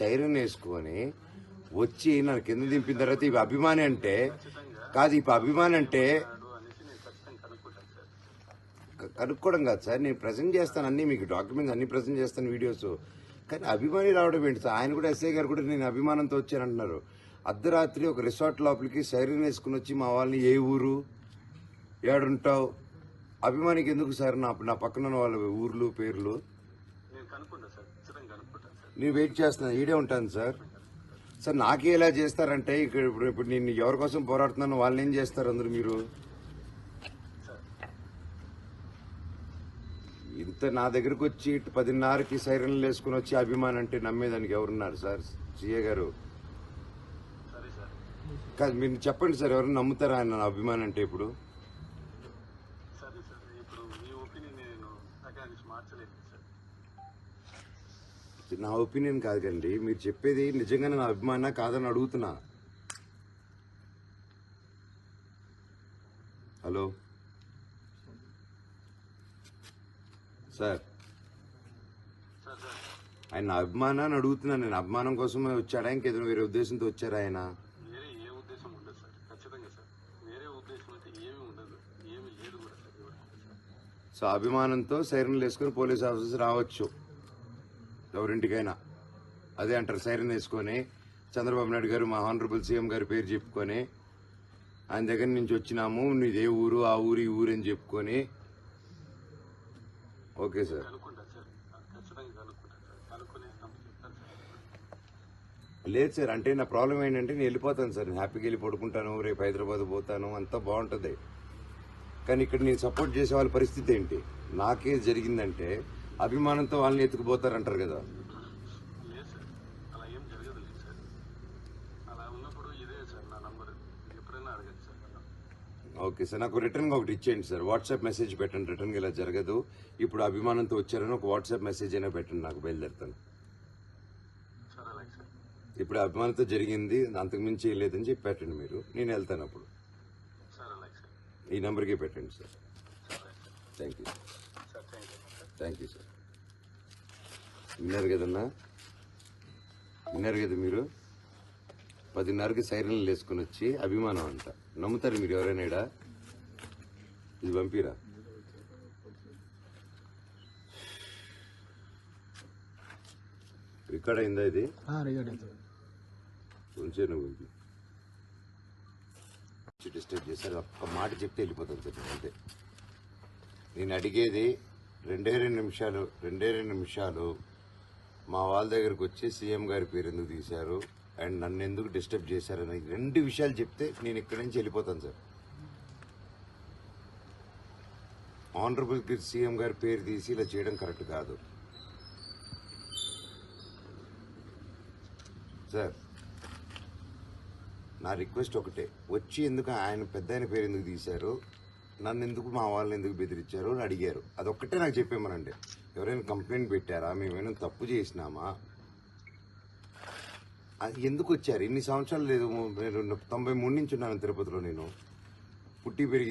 Siren వేసుకొని వచ్చి నన్ను కింద దింపిన తర్వాత ఇవి అభిమాని అంటే కాదు ఇప్పుడు అభిమాని అంటే కనుక్కోవడం కాదు సార్. నేను ప్రజెంట్ చేస్తాను అన్ని మీకు డాక్యుమెంట్స్ అన్ని ప్రజెంట్ చేస్తాను వీడియోస్. కానీ అభిమాని రావడం ఏంటి సార్? ఆయన కూడా ఎస్ఐ గారు కూడా నేను అభిమానంతో వచ్చానంటున్నారు అర్ధరాత్రి ఒక రిసార్ట్ లోపలికి సైరన్ వేసుకుని వచ్చి మా వాళ్ళని ఏ ఊరు? ఏడుంటావు? అభిమానికి ఎందుకు సార్ నా నా పక్కన ఉన్న వాళ్ళ ఊర్లు పేర్లు? నేను వెయిట్ చేస్తున్నాను. ఈడే ఉంటాను సార్. సార్ నాకే ఇలా చేస్తారంటే ఇక్కడ ఇప్పుడు ఇప్పుడు నేను ఎవరి కోసం పోరాడుతున్నాను వాళ్ళని ఏం చేస్తారు అందరు మీరు? ఇంత నా దగ్గరకు వచ్చి పదిన్నరకి సైరన్లు వేసుకుని వచ్చి అభిమానం అంటే నమ్మేదానికి ఎవరున్నారు సార్? సీఏ గారు. కాదు మీరు చెప్పండి సార్ ఎవరు నమ్ముతారా ఆయన నా అభిమానం అంటే ఇప్పుడు? సరే సార్ ఇప్పుడు మీ ఒపీనియన్ నేను తగ్గడానికి మార్చలేదు సార్. నా ఒపీనియన్ కాదు కండి మీరు చెప్పేది నిజంగానే నా అభిమాన కాదని అడుగుతున్నా. హలో? సార్. ఆయన నా అభిమానాన్ని అని అడుగుతున్నాను నేను అభిమానం కోసమే వచ్చాడా? ఇంకేదైనా వేరే ఉద్దేశంతో వచ్చారా ఆయన? సో అభిమానంతో సైరన్లు వేసుకుని పోలీస్ ఆఫీసర్స్ రావచ్చు. ఎవరింటికైనా. అదే అంటారు సైరన్ వేసుకొని చంద్రబాబు నాయుడు గారు మా హానరబుల్ సీఎం గారి పేరు చెప్పుకొని ఆయన దగ్గర నుంచి వచ్చినాము నీదే ఊరు ఆ ఊరు ఈ ఊరు అని చెప్పుకొని. Okay sir sir. లేదు సార్ అంటే నా ప్రాబ్లం ఏంటంటే నేను వెళ్ళిపోతాను సార్. నేను హ్యాపీగా వెళ్ళి పడుకుంటాను రేపు హైదరాబాద్ పోతాను అంతా బాగుంటుంది. కానీ ఇక్కడ నేను సపోర్ట్ చేసే వాళ్ళ పరిస్థితి ఏంటి? నాకే జరిగిందంటే అభిమానంతో వాళ్ళని ఎత్తుకుపోతారంటారు కదా. ఓకే సార్ నాకు రిటర్న్ ఒకటి ఇచ్చేయండి సార్. వాట్సాప్ మెసేజ్ పెట్టండి రిటర్న్ ఇలా జరగదు. ఇప్పుడు అభిమానంతో వచ్చారని ఒక వాట్సాప్ మెసేజ్ అయినా పెట్టండి నాకు బయలుదేరుతాను. ఇప్పుడు అభిమానంతో జరిగింది అంతకుమించి లేదని చెప్పి పెట్టండి మీరు. నేను వెళ్తాను అప్పుడు. ఈ నెంబర్కి పెట్టండి sir. Thank you thank you sir విన్నారు కదన్నా? విన్నారు కదా మీరు? పదిన్నరకి సైరన్లు వేసుకుని వచ్చి అభిమానం అంట. నమ్ముతారు మీరు ఎవరైనా? ఇది పంపిరా. రికార్డ్ అయిందా ఇది. వచ్చి డిస్టర్బ్ చేశారు. ఒక్క మాట చెప్తే వెళ్ళిపోతాను సార్ అంతే. నేను అడిగేది రెండే రెండు నిమిషాలు రెండే రెండు నిమిషాలు మా వాళ్ళ దగ్గరకు వచ్చి సీఎం గారి పేరు ఎందుకు తీశారు? అండ్ నన్ను ఎందుకు డిస్టర్బ్ చేశారని రెండు విషయాలు చెప్తే నేను ఇక్కడి నుంచి వెళ్ళిపోతాను సార్. ఆనరబుల్ సీఎం గారి పేరు తీసి ఇలా చేయడం కరెక్ట్ కాదు. సార్ నా రిక్వెస్ట్ ఒకటే. వచ్చి ఎందుకు ఆయన పెద్ద ఆయన పేరు ఎందుకు తీశారు? నన్ను ఎందుకు మా వాళ్ళని ఎందుకు బెదిరించారు అని అడిగారు. అదొక్కటే నాకు చెప్పేమనండి. ఎవరైనా కంప్లైంట్ పెట్టారా? మేమేమైనా తప్పు చేసినామా? అది ఎందుకు వచ్చారు? ఇన్ని సంవత్సరాలు లేదు నేను తొంభై మూడు నుంచి ఉన్నాను తిరుపతిలో నేను. పుట్టి పెరిగింది